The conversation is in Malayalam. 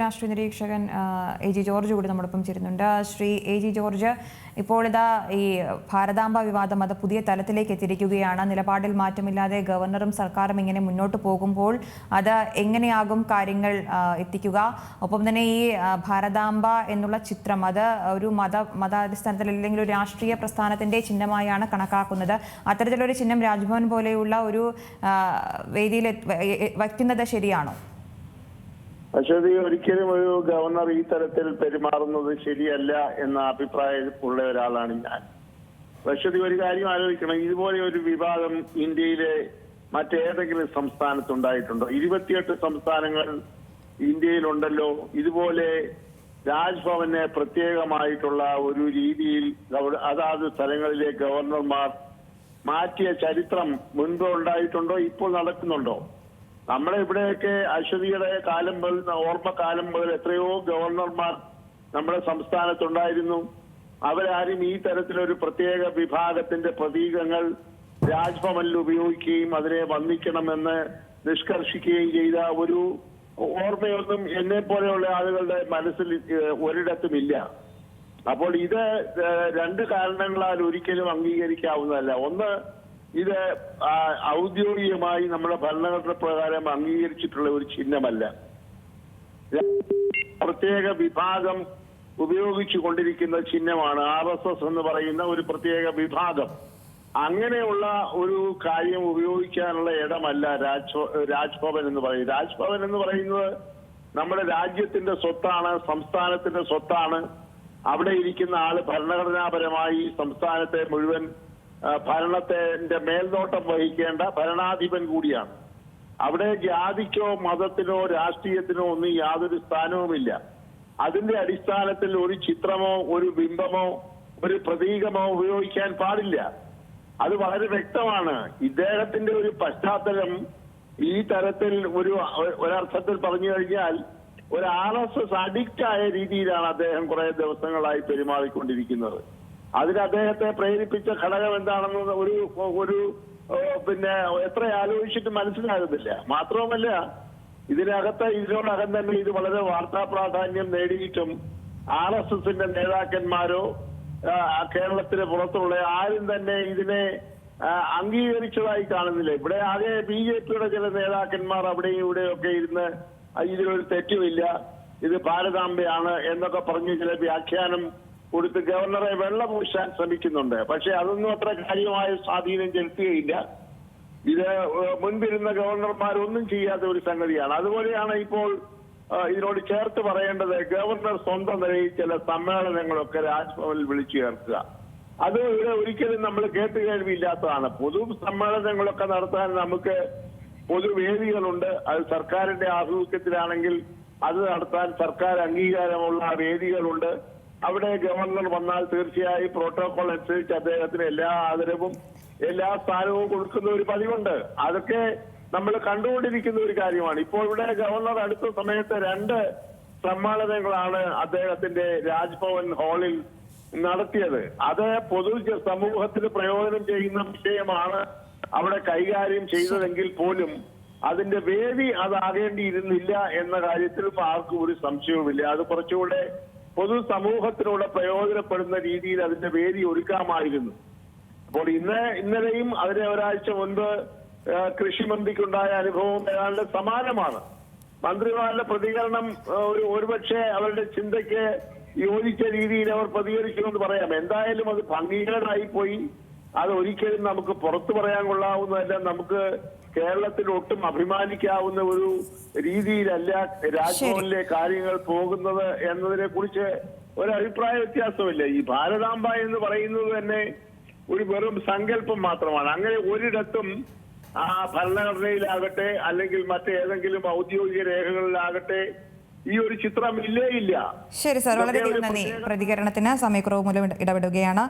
രാഷ്ട്രീയ നിരീക്ഷകൻ എ ജി ജോർജ് കൂടി നമ്മോടൊപ്പം ചേരുന്നുണ്ട്. ശ്രീ എ ജി ജോർജ് ഇപ്പോൾ ഇതാ ഈ ഭാരതാംബ വിവാദം അത് പുതിയ തലത്തിലേക്ക് എത്തിയിരിക്കുകയാണ്. നിലപാടിൽ മാറ്റമില്ലാതെ ഗവർണറും സർക്കാരും ഇങ്ങനെ മുന്നോട്ട് പോകുമ്പോൾ അത് എങ്ങനെയാകും കാര്യങ്ങൾ എത്തിക്കുക. ഒപ്പം തന്നെ ഈ ഭാരതാംബ എന്നുള്ള ചിത്രം അത് ഒരു മത മതാടിസ്ഥാനത്തിൽ അല്ലെങ്കിൽ ഒരു രാഷ്ട്രീയ പ്രസ്ഥാനത്തിന്റെ ചിഹ്നമായാണ് കണക്കാക്കുന്നത്. അത്തരത്തിലൊരു ചിഹ്നം രാജ്ഭവൻ പോലെയുള്ള ഒരു വേദിയിൽ വയ്ക്കുന്നത് ശരിയാണോ? അശ്വതി ഒരിക്കലും ഒരു ഗവർണർ ഈ തരത്തിൽ പെരുമാറുന്നത് ശരിയല്ല എന്ന അഭിപ്രായമുള്ള ഒരാളാണ് ഞാൻ. അശ്വതി ഒരു കാര്യം ആലോചിക്കണം. ഇതുപോലെ ഒരു വിവാദം ഇന്ത്യയിലെ മറ്റേതെങ്കിലും സംസ്ഥാനത്തുണ്ടായിട്ടുണ്ടോ? ഇരുപത്തിയെട്ട് സംസ്ഥാനങ്ങൾ ഇന്ത്യയിലുണ്ടല്ലോ. ഇതുപോലെ രാജ്ഭവനെ പ്രത്യേകമായിട്ടുള്ള ഒരു രീതിയിൽ അതാത് സ്ഥലങ്ങളിലെ ഗവർണർമാർ മാറ്റിയ ചരിത്രം മുൻപ് ഉണ്ടായിട്ടുണ്ടോ? ഇപ്പോൾ നടക്കുന്നുണ്ടോ? നമ്മുടെ ഇവിടെയൊക്കെ അശ്വതിയുടെ കാലം മുതൽ ഓർമ്മക്കാലം മുതൽ എത്രയോ ഗവർണർമാർ നമ്മുടെ സംസ്ഥാനത്തുണ്ടായിരുന്നു. അവരാരും ഈ തരത്തിലൊരു പ്രത്യേക വിഭാഗത്തിന്റെ പ്രതീകങ്ങൾ രാജ്ഭവനിൽ ഉപയോഗിക്കുകയും അതിനെ വന്ദിക്കണമെന്ന് നിഷ്കർഷിക്കുകയും ചെയ്ത ഒരു ഓർമ്മയൊന്നും എന്നെ പോലെയുള്ള ആളുകളുടെ മനസ്സിൽ ഒരിടത്തുമില്ല. അപ്പോൾ ഇത് രണ്ട് കാരണങ്ങളാൽ ഒരിക്കലും അംഗീകരിക്കാവുന്നതല്ല. ഒന്ന് ഇത് ഔദ്യോഗികമായി നമ്മുടെ ഭരണഘടന പ്രകാരം അംഗീകരിച്ചിട്ടുള്ള ഒരു ചിഹ്നമല്ല. പ്രത്യേക വിഭാഗം ഉപയോഗിച്ചു കൊണ്ടിരിക്കുന്ന ചിഹ്നമാണ്. ആർ എസ് എസ് എന്ന് പറയുന്ന ഒരു പ്രത്യേക വിഭാഗം. അങ്ങനെയുള്ള ഒരു കാര്യം ഉപയോഗിക്കാനുള്ള ഇടമല്ല രാജ് രാജ്ഭവൻ എന്ന് പറയുന്നത്. രാജ്ഭവൻ എന്ന് പറയുന്നത് നമ്മുടെ രാജ്യത്തിന്റെ സ്വത്താണ് സംസ്ഥാനത്തിന്റെ സ്വത്താണ്. അവിടെ ഇരിക്കുന്ന ആൾ ഭരണഘടനാപരമായി സംസ്ഥാനത്തെ മുഴുവൻ ഭരണത്തിന്റെ മേൽനോട്ടം വഹിക്കേണ്ട ഭരണാധിപൻ കൂടിയാണ്. അവിടെ ജാതിക്കോ മതത്തിനോ രാഷ്ട്രീയത്തിനോ ഒന്നും യാതൊരു സ്ഥാനവുമില്ല. അതിന്റെ അടിസ്ഥാനത്തിൽ ഒരു ചിത്രമോ ഒരു ബിംബമോ ഒരു പ്രതീകമോ ഉപയോഗിക്കാൻ പാടില്ല. അത് വളരെ വ്യക്തമാണ്. ഇദ്ദേഹത്തിന്റെ ഒരു പശ്ചാത്തലം ഈ തരത്തിൽ ഒരു ഒരർത്ഥത്തിൽ പറഞ്ഞു കഴിഞ്ഞാൽ ഒരു ആർ എസ് എസ് അഡിക്റ്റ് ആയ രീതിയിലാണ് അദ്ദേഹം കുറെ ദിവസങ്ങളായി പെരുമാറിക്കൊണ്ടിരിക്കുന്നത്. അതിന് അദ്ദേഹത്തെ പ്രേരിപ്പിച്ച ഘടകം എന്താണെന്ന് ഒരു ഒരു പിന്നെ എത്ര ആലോചിച്ചിട്ട് മനസ്സിലാകുന്നില്ല. മാത്രവുമല്ല ഇതിനകത്ത് ഇതിനോടകം തന്നെ ഇത് വളരെ വാർത്താ പ്രാധാന്യം നേടിയിട്ടും ആർ എസ് എസിന്റെ നേതാക്കന്മാരോ കേരളത്തിന് പുറത്തുള്ള ആരും തന്നെ ഇതിനെ അംഗീകരിച്ചതായി കാണുന്നില്ല. ഇവിടെ ആകെ ബി ജെ പിയുടെ ചില നേതാക്കന്മാർ അവിടെയും ഇവിടെയൊക്കെ ഇരുന്ന് ഇതിലൊരു തെറ്റുമില്ല ഇത് ഭാരതാംബയാണ് എന്നൊക്കെ പറഞ്ഞ് ചില വ്യാഖ്യാനം കൊടുത്ത് ഗവർണറെ വെള്ളപൂശാൻ ശ്രമിക്കുന്നുണ്ട്. പക്ഷെ അതൊന്നും അത്ര കാര്യമായ സ്വാധീനം ചെലുത്തുകയില്ല. ഇത് മുൻപിരുന്ന ഗവർണർമാരൊന്നും ചെയ്യാത്ത ഒരു സംഗതിയാണ്. അതുപോലെയാണ് ഇപ്പോൾ ഇതിനോട് ചേർത്ത് പറയേണ്ടത് ഗവർണർ സ്വന്തം നിലയിൽ ചില സമ്മേളനങ്ങളൊക്കെ രാജ്ഭവനിൽ വിളിച്ചു ചേർക്കുക. അത് ഇവിടെ ഒരിക്കലും നമ്മൾ കേട്ട് കേൾവിയില്ലാത്തതാണ്. പൊതു സമ്മേളനങ്ങളൊക്കെ നടത്താൻ നമുക്ക് പൊതുവേദികളുണ്ട് അത് സർക്കാരിന്റെ ആഭിമുഖ്യത്തിലാണെങ്കിൽ അത് നടത്താൻ സർക്കാർ അംഗീകാരമുള്ള വേദികളുണ്ട്. അവിടെ ഗവർണർ വന്നാൽ തീർച്ചയായും പ്രോട്ടോകോൾ അനുസരിച്ച് അദ്ദേഹത്തിന് എല്ലാ ആദരവും എല്ലാ സ്ഥാനവും കൊടുക്കുന്ന ഒരു പതിവുണ്ട്. അതൊക്കെ നമ്മൾ കണ്ടുകൊണ്ടിരിക്കുന്ന ഒരു കാര്യമാണ്. ഇപ്പോൾ ഇവിടെ ഗവർണർ അടുത്ത സമയത്ത് രണ്ട് സമ്മേളനങ്ങളാണ് അദ്ദേഹത്തിന്റെ രാജ്ഭവൻ ഹാളിൽ നടത്തിയത്. അത് പൊതു സമൂഹത്തിന് പ്രയോജനം ചെയ്യുന്ന വിഷയമാണ് അവിടെ കൈകാര്യം ചെയ്തതെങ്കിൽ പോലും അതിന്റെ വേദി അതാകേണ്ടിയിരുന്നില്ല എന്ന കാര്യത്തിൽ ആർക്കും ഒരു സംശയവുമില്ല. അത് കുറച്ചുകൂടെ പൊതു സമൂഹത്തിലൂടെ പ്രയോജനപ്പെടുന്ന രീതിയിൽ അതിന്റെ വേദി ഒരുക്കാമായിരുന്നു. അപ്പോൾ ഇന്ന് ഇന്നലെയും അതിന് ഒരാഴ്ച മുൻപ് കൃഷിമന്ത്രിക്കുണ്ടായ അനുഭവം ഏതാണ്ട് സമാനമാണ്. മന്ത്രിമാരുടെ പ്രതികരണം ഒരു ഒരുപക്ഷെ അവരുടെ ചിന്തയ്ക്ക് യോജിച്ച രീതിയിൽ അവർ പ്രതികരിക്കുമെന്ന് പറയാം. എന്തായാലും അത് ഭംഗീകരമായി പോയി അത് ഒരിക്കലും നമുക്ക് പുറത്തു പറയാൻ കൊള്ളാവുന്നതല്ല. നമുക്ക് കേരളത്തിൽ ഒട്ടും അഭിമാനിക്കാവുന്ന ഒരു രീതിയിലല്ല രാജ്ഭവനിലെ കാര്യങ്ങൾ പോകുന്നത് എന്നതിനെ കുറിച്ച് ഒരു അഭിപ്രായ വ്യത്യാസമില്ല. ഈ ഭാരതാംബ എന്ന് പറയുന്നത് തന്നെ ഒരു വെറും സങ്കല്പം മാത്രമാണ്. അങ്ങനെ ഒരിടത്തും ആ ഭരണഘടനയിലാകട്ടെ അല്ലെങ്കിൽ മറ്റേതെങ്കിലും ഔദ്യോഗിക രേഖകളിലാകട്ടെ ഈ ഒരു ചിത്രം ഇല്ലേ ഇല്ല ശരി സാർ. വളരെയധികം നന്ദി പ്രതികരണത്തിന് സമയക്കുറവ് മൂലം ഇടപെടുകയാണ്.